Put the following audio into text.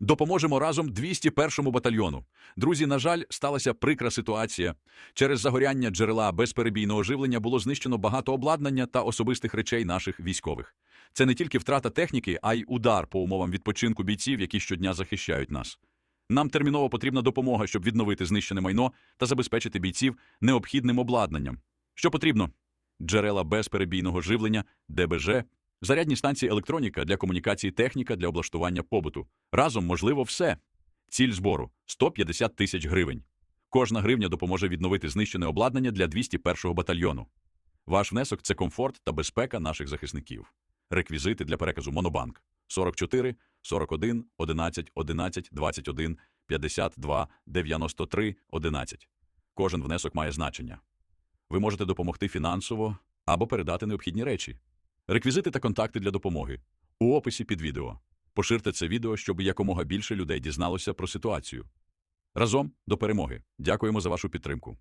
Допоможемо разом 201-му батальйону. Друзі, на жаль, сталася прикра ситуація. Через загоряння джерела безперебійного живлення було знищено багато обладнання та особистих речей наших військових. Це не тільки втрата техніки, а й удар по умовам відпочинку бійців, які щодня захищають нас. Нам терміново потрібна допомога, щоб відновити знищене майно та забезпечити бійців необхідним обладнанням. Що потрібно? Джерела безперебійного живлення, ДБЖ, зарядні станції електроніка для комунікації техніка для облаштування побуту. Разом можливо все. Ціль збору 150 тисяч гривень. Кожна гривня допоможе відновити знищене обладнання для 201-го батальйону. Ваш внесок це комфорт та безпека наших захисників. Реквізити для переказу Монобанк 44 41 11 11 21 52 93 11. Кожен внесок має значення. Ви можете допомогти фінансово або передати необхідні речі. Реквізити та контакти для допомоги у описі під відео. Поширте це відео, щоб якомога більше людей дізналося про ситуацію. Разом до перемоги. Дякуємо за вашу підтримку.